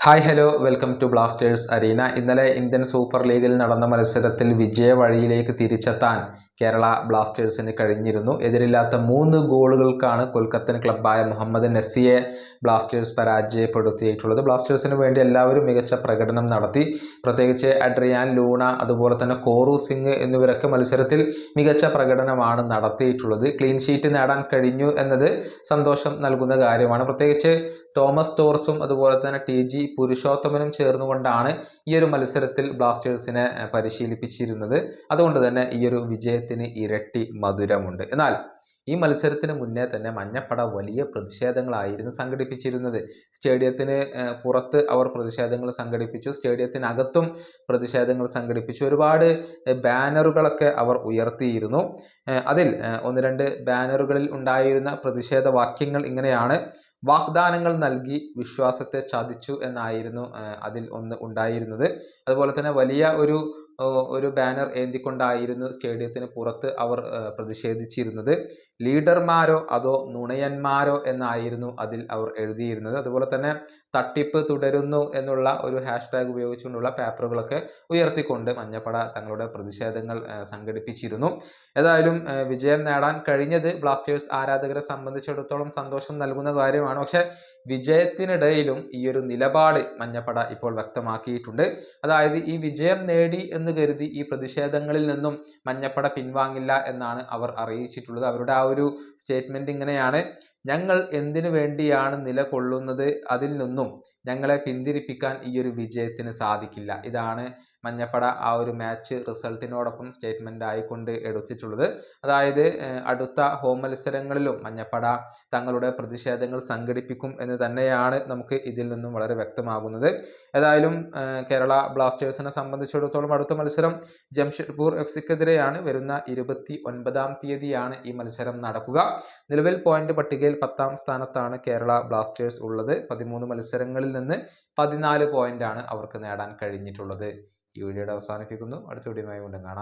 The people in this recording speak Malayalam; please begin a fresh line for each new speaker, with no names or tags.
Hi hello welcome to Blasters arena ഇന്നലെ ഇന്ത്യൻ സൂപ്പർ ലീഗിൽ നടന്ന മത്സരത്തിൽ വിജയ വഴിയിലേക്ക് തിരിച്ചെത്താൻ കേരള ബ്ലാസ്റ്റേഴ്സിന് കഴിഞ്ഞിരുന്നു. എതിരില്ലാത്ത മൂന്ന് ഗോളുകൾക്കാണ് കൊൽക്കത്തൻ ക്ലബ്ബായ മുഹമ്മദ് നസിയെ ബ്ലാസ്റ്റേഴ്സ് പരാജയപ്പെടുത്തിയിട്ടുള്ളത്. ബ്ലാസ്റ്റേഴ്സിന് വേണ്ടി എല്ലാവരും മികച്ച പ്രകടനം നടത്തി. പ്രത്യേകിച്ച് അഡ്രിയാൻ ലൂണ അതുപോലെ തന്നെ കോറു സിംഗ് എന്നിവരൊക്കെ മത്സരത്തിൽ മികച്ച പ്രകടനമാണ് നടത്തിയിട്ടുള്ളത്. ക്ലീൻ ഷീറ്റ് നേടാൻ കഴിഞ്ഞു എന്നത് സന്തോഷം നൽകുന്ന കാര്യമാണ്. പ്രത്യേകിച്ച് തോമസ് തോർസും അതുപോലെ തന്നെ ടി ജി പുരുഷോത്തമനും ചേർന്നുകൊണ്ടാണ് ഈ ഒരു മത്സരത്തിൽ ബ്ലാസ്റ്റേഴ്സിനെ പരിശീലിപ്പിച്ചിരുന്നത്. അതുകൊണ്ട് തന്നെ ഈയൊരു ഒരു വിജയത്തിന് ഇരട്ടി മധുരമുണ്ട്. എന്നാൽ ഈ മത്സരത്തിന് മുന്നേ തന്നെ മഞ്ഞപ്പട വലിയ പ്രതിഷേധങ്ങളായിരുന്നു സംഘടിപ്പിച്ചിരുന്നത്. സ്റ്റേഡിയത്തിന് പുറത്ത് അവർ പ്രതിഷേധങ്ങൾ സംഘടിപ്പിച്ചു. സ്റ്റേഡിയത്തിനകത്തും പ്രതിഷേധങ്ങൾ സംഘടിപ്പിച്ചു. ഒരുപാട് ബാനറുകളൊക്കെ അവർ ഉയർത്തിയിരുന്നു. അതിൽ ഒന്ന് രണ്ട് ബാനറുകളിൽ ഉണ്ടായിരുന്ന പ്രതിഷേധ വാക്യങ്ങൾ ഇങ്ങനെയാണ്. വാഗ്ദാനങ്ങൾ നൽകി വിശ്വാസത്തെ ചതിച്ചു എന്നായിരുന്നു അതിൽ ഒന്ന് ഉണ്ടായിരുന്നത്. അതുപോലെ തന്നെ വലിയ ഒരു ഒരു ബാനർ ഏന്തിക്കൊണ്ടായിരുന്നു സ്റ്റേഡിയത്തിന് പുറത്ത് അവർ പ്രതിഷേധിച്ചിരുന്നത്? ലീഡർമാരോ അതോ നുണയന്മാരോ എന്നായിരുന്നു അതിൽ അവർ എഴുതിയിരുന്നത്. അതുപോലെ തന്നെ തട്ടിപ്പ് തുടരുന്നു എന്നുള്ള ഒരു ഹാഷ്ടാഗ് ഉപയോഗിച്ചുകൊണ്ടുള്ള പേപ്പറുകളൊക്കെ ഉയർത്തിക്കൊണ്ട് മഞ്ഞപ്പട തങ്ങളുടെ പ്രതിഷേധങ്ങൾ സംഘടിപ്പിച്ചിരുന്നു. ഏതായാലും വിജയം നേടാൻ കഴിഞ്ഞത് ബ്ലാസ്റ്റേഴ്സ് ആരാധകരെ സംബന്ധിച്ചിടത്തോളം സന്തോഷം നൽകുന്ന കാര്യമാണ്. പക്ഷെ വിജയത്തിനിടയിലും ഈ ഒരു നിലപാട് മഞ്ഞപ്പട ഇപ്പോൾ വ്യക്തമാക്കിയിട്ടുണ്ട്. അതായത് ഈ വിജയം നേടി എന്ന് കരുതി ഈ പ്രതിഷേധങ്ങളിൽ നിന്നും മഞ്ഞപ്പട പിൻവാങ്ങില്ല എന്നാണ് അവർ അറിയിച്ചിട്ടുള്ളത്. അവരുടെ ആ ഒരു സ്റ്റേറ്റ്മെന്റ് ഇങ്ങനെയാണ്. ഞങ്ങൾ എന്തിനു വേണ്ടിയാണ് നിലകൊള്ളുന്നത് അതിൽ നിന്നും ഞങ്ങളെ പിന്തിരിപ്പിക്കാൻ ഈ ഒരു വിജയത്തിന് സാധിക്കില്ല. ഇതാണ് മഞ്ഞപ്പട ആ ഒരു മാച്ച് റിസൾട്ടിനോടൊപ്പം സ്റ്റേറ്റ്മെന്റ് ആയിക്കൊണ്ട് എടുത്തിട്ടുള്ളത്. അതായത് അടുത്ത ഹോം മത്സരങ്ങളിലും മഞ്ഞപ്പട തങ്ങളുടെ പ്രതിഷേധങ്ങൾ സംഘടിപ്പിക്കും എന്ന് തന്നെയാണ് നമുക്ക് ഇതിൽ നിന്നും വളരെ വ്യക്തമാകുന്നത്. ഏതായാലും കേരള ബ്ലാസ്റ്റേഴ്സിനെ സംബന്ധിച്ചിടത്തോളം അടുത്ത മത്സരം ജംഷഡ്പൂർ എഫ് സിക്കെതിരെയാണ്. വരുന്ന ഇരുപത്തി ഒൻപതാം തീയതിയാണ് ഈ മത്സരം നടക്കുക. നിലവിൽ പോയിന്റ് പട്ടികയിൽ പത്താം സ്ഥാനത്താണ് കേരള ബ്ലാസ്റ്റേഴ്സ് ഉള്ളത്. പതിമൂന്ന് മത്സരങ്ങളിൽ നിന്ന് പതിനാല് പോയിന്റാണ് അവർക്ക് നേടാൻ കഴിഞ്ഞിട്ടുള്ളത്. ഈ വീഡിയോയുടെ അവസാനിപ്പിക്കുന്നു. അടുത്ത വീഡിയോയുമായി വീണ്ടും കാണാം.